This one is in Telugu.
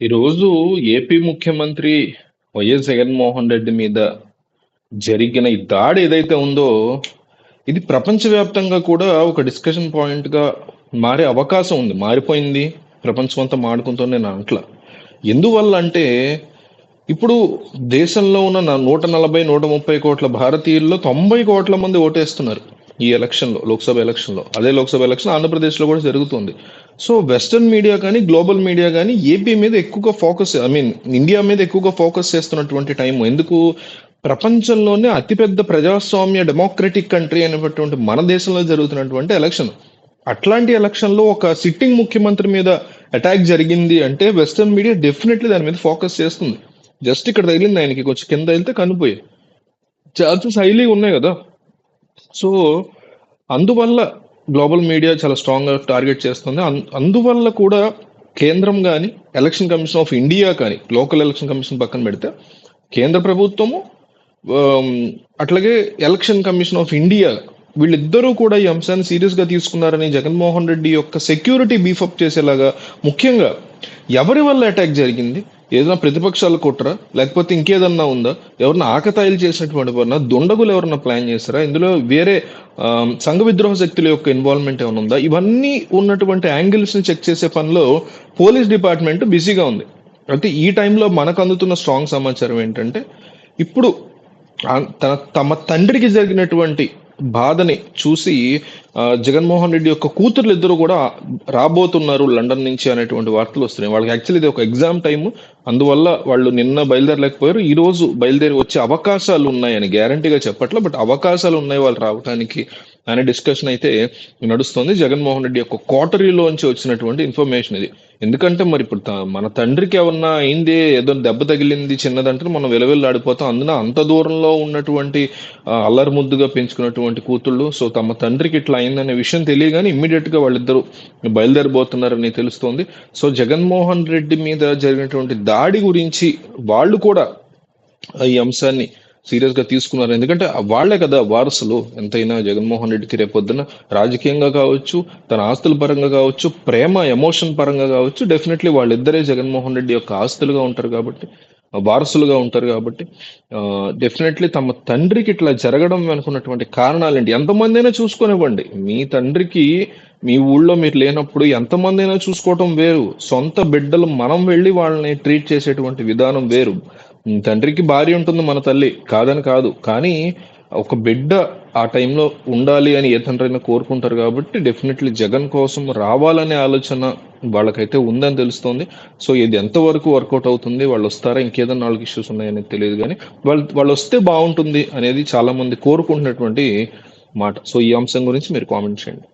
ఈరోజు ఏపీ ముఖ్యమంత్రి వైఎస్ జగన్మోహన్ రెడ్డి మీద జరిగిన ఈ దాడి ఏదైతే ఉందో ఇది ప్రపంచవ్యాప్తంగా కూడా ఒక డిస్కషన్ పాయింట్గా మారే అవకాశం ఉంది. మారిపోయింది. ప్రపంచం అంతా మాడుకుంటూ నేను అంట్ల ఎందువల్ల అంటే ఇప్పుడు దేశంలో ఉన్న నూట నలభై నూట ముప్పై కోట్ల భారతీయుల్లో తొంభై కోట్ల మంది ఓటేస్తున్నారు. ఈ ఎలక్షన్లో లోక్సభ ఎలక్షన్లో అదే లోక్సభ ఎలక్షన్ ఆంధ్రప్రదేశ్లో కూడా జరుగుతుంది. సో వెస్టర్న్ మీడియా కానీ గ్లోబల్ మీడియా కానీ ఏపీ మీద ఎక్కువగా ఫోకస్ ఐ మీన్ ఇండియా మీద ఎక్కువగా ఫోకస్ చేస్తున్నటువంటి టైం ఎందుకు? ప్రపంచంలోనే అతిపెద్ద ప్రజాస్వామ్య డెమోక్రటిక్ కంట్రీ అనేటువంటి మన దేశంలో జరుగుతున్నటువంటి ఎలక్షన్ అట్లాంటి ఎలక్షన్లో ఒక సిట్టింగ్ ముఖ్యమంత్రి మీద అటాక్ జరిగింది అంటే వెస్టర్న్ మీడియా డెఫినెట్లీ దాని మీద ఫోకస్ చేస్తుంది. జస్ట్ ఇక్కడ తగిలింది ఆయనకి. కొంచెం కింద వెళ్తే కనిపోయి ఛాన్సెస్ హైలీ ఉన్నాయి కదా. సో అందువల్ల గ్లోబల్ మీడియా చాలా స్ట్రాంగ్గా టార్గెట్ చేస్తుంది. అందువల్ల కూడా కేంద్రం కానీ ఎలక్షన్ కమిషన్ ఆఫ్ ఇండియా కానీ లోకల్ ఎలక్షన్ కమిషన్ పక్కన పెడితే కేంద్ర ప్రభుత్వము అట్లాగే ఎలక్షన్ కమిషన్ ఆఫ్ ఇండియా వీళ్ళిద్దరూ కూడా ఈ అంశాన్ని సీరియస్గా తీసుకున్నారని జగన్మోహన్ రెడ్డి యొక్క సెక్యూరిటీ బీఫప్ చేసేలాగా ముఖ్యంగా ఎవరి వల్ల అటాక్ జరిగింది? ఏదైనా ప్రతిపక్షాలు కొట్టరా? లేకపోతే ఇంకేదన్నా ఉందా? ఎవరన్నా ఆకతాయిలు చేసినటువంటి వారన్నా దుండగులు ఎవరన్నా ప్లాన్ చేస్తారా? ఇందులో వేరే సంఘ విద్రోహ శక్తుల యొక్క ఇన్వాల్వ్మెంట్ ఏమైనా ఉందా? ఇవన్నీ ఉన్నటువంటి యాంగిల్స్ని చెక్ చేసే పనిలో పోలీస్ డిపార్ట్మెంట్ బిజీగా ఉంది. అయితే ఈ టైంలో మనకు అందుతున్న స్ట్రాంగ్ సమాచారం ఏంటంటే ఇప్పుడు తన తమ తండ్రికి జరిగినటువంటి బాధని చూసి జగన్మోహన్ రెడ్డి యొక్క కూతుర్లు ఇద్దరు కూడా రాబోతున్నారు లండన్ నుంచి అనేటువంటి వార్తలు వస్తున్నాయి. వాళ్ళకి యాక్చువల్లీ ఇది ఒక ఎగ్జామ్ టైం అందువల్ల వాళ్ళు నిన్న బయలుదేరలేకపోయారు. ఈ రోజు బయలుదేరి వచ్చే అవకాశాలు ఉన్నాయని గ్యారంటీగా చెప్పట్లే బట్ అవకాశాలు ఉన్నాయి వాళ్ళు రావడానికి అనే డిస్కషన్ అయితే నడుస్తుంది. జగన్మోహన్ రెడ్డి యొక్క కోటరీలోంచి వచ్చినటువంటి ఇన్ఫర్మేషన్ ఇది. ఎందుకంటే మరి ఇప్పుడు మన తండ్రికి ఏమన్నా అయింది ఏదో దెబ్బ తగిలింది చిన్నదంటే మనం విలవిల్లాడిపోతాం. అందున అంత దూరంలో ఉన్నటువంటి అల్లరి ముద్దుగా పెంచుకున్నటువంటి కూతుళ్ళు సో తమ తండ్రికి ఇట్లా అయిందనే విషయం తెలియగానే ఇమ్మీడియట్గా వాళ్ళిద్దరూ బయలుదేరిపోతున్నారని తెలుస్తోంది. సో జగన్మోహన్ రెడ్డి మీద జరిగినటువంటి దాడి గురించి వాళ్ళు కూడా ఈ అంశాన్ని సీరియస్గా తీసుకున్నారు. ఎందుకంటే వాళ్ళే కదా వారసులు. ఎంతైనా జగన్మోహన్ రెడ్డికి రేపొద్దున రాజకీయంగా కావచ్చు తన ఆస్తుల పరంగా కావచ్చు ప్రేమ ఎమోషన్ పరంగా కావచ్చు డెఫినెట్లీ వాళ్ళిద్దరే జగన్మోహన్ రెడ్డి యొక్క ఆస్తులుగా ఉంటారు కాబట్టి వారసులుగా ఉంటారు కాబట్టి డెఫినెట్లీ తమ తండ్రికి ఇట్లా జరగడం అనుకున్నటువంటి కారణాలేంటి? ఎంతమంది అయినా చూసుకునివ్వండి. మీ తండ్రికి మీ ఊళ్ళో మీరు లేనప్పుడు ఎంతమంది అయినా చూసుకోవటం వేరు. సొంత బిడ్డలు మనం వెళ్ళి వాళ్ళని ట్రీట్ చేసేటువంటి విధానం వేరు. తండ్రికి భార్య ఉంటుంది మన తల్లి కాదని కాదు. కానీ ఒక బిడ్డ ఆ టైంలో ఉండాలి అని ఏ తండ్రైనా కోరుకుంటారు కాబట్టి డెఫినెట్లీ జగన్ కోసం రావాలనే ఆలోచన వాళ్ళకైతే ఉందని తెలుస్తోంది. సో ఇది ఎంతవరకు వర్కౌట్ అవుతుంది వాళ్ళు వస్తారా ఇంకేదన్నా వాళ్ళకి ఇష్యూస్ ఉన్నాయనేది తెలియదు కానీ వాళ్ళు వాళ్ళు వస్తే బాగుంటుంది అనేది చాలా మంది కోరుకుంటున్నటువంటి మాట. సో ఈ అంశం గురించి మీరు కామెంట్ చేయండి.